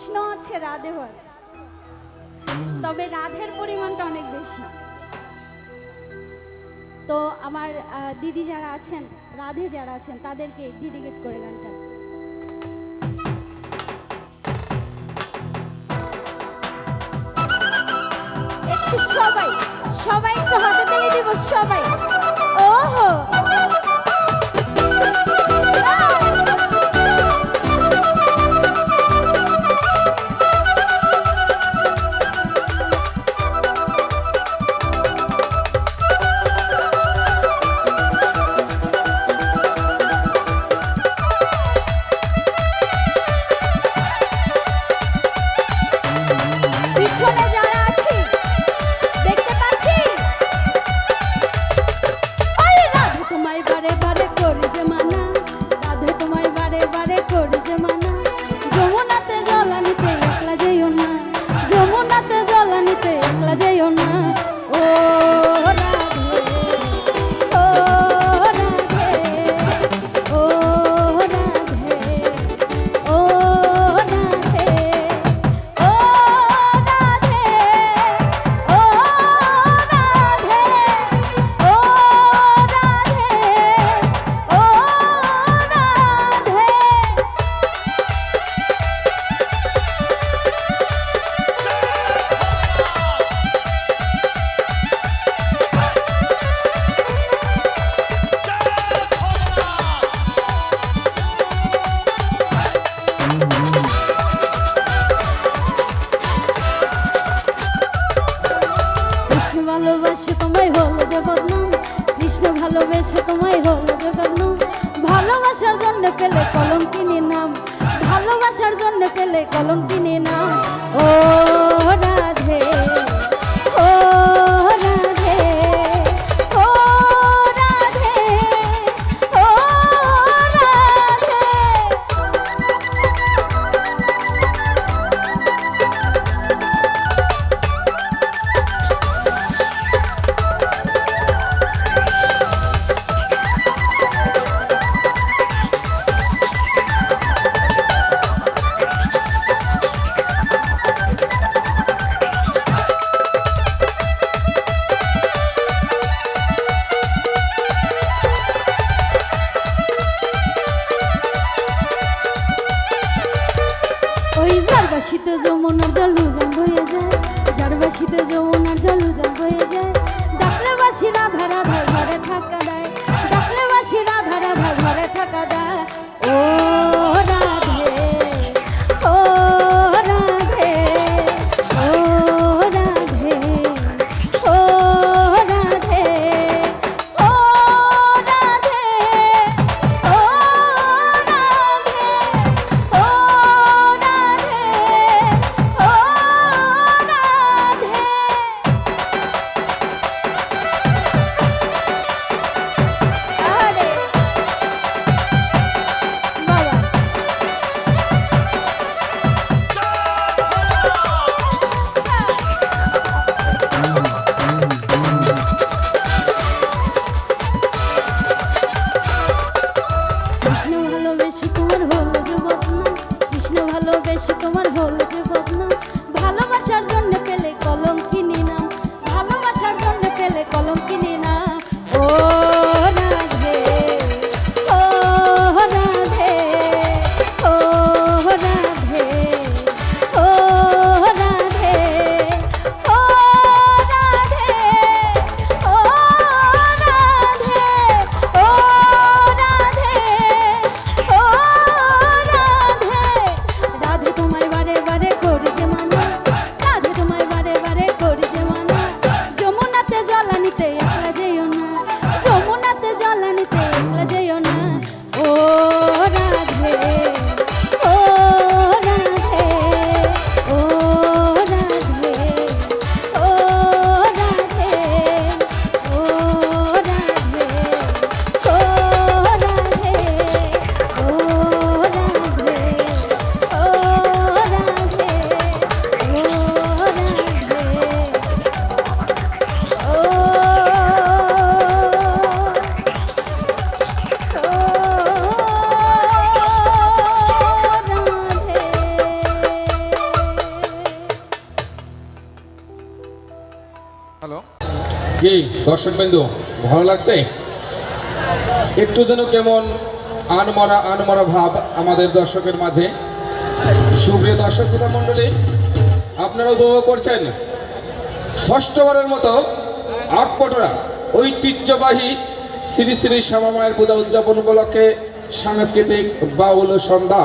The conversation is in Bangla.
কৃষ্ণ আছে, রাধেও আছে। তবে রাধের পরিমাণটা অনেক বেশি। তো আমার দিদি যারা আছেন, রাধে যারা আছেন, তাদেরকে ডেডিকেট করে গানটা। একটু সবাই সবাই একটু হাতে তালি দিব, সবাই। ওহো! ভালোবাসে তোমায় হলো যে বদনাম কৃষ্ণ ভালোবেসে তোমায় হলো যে বদনাম ভালোবাসার জন্য পেলে কলঙ্কিনী নাম। ভালোবাসার জন্য পেলে কলঙ্কিনী নাম। যার বাসিতে যমুনার জল উজান হয়ে যায় যার বাসিতে যমুনার জল উজান হয়ে যায়। ডাকলে বাসি রাধা রাধা, ঘরে থাকা দেয়। তোমার হলো যে কি দর্শক বিন্দু, ভালো লাগছে? একটু যেন কেমন আনমরা আনমরা ভাব আমাদের দর্শকের মাঝে। সুপ্রিয় দর্শক শ্রোতা মণ্ডলী, আপনারা উপভোগ করছেন ষষ্ঠবারের মতো আটপটরা ঐতিহ্যবাহী শ্রী শ্রী শ্যামা মায়ের পূজা উদযাপন উপলক্ষে সাংস্কৃতিক বাউল সন্ধ্যা।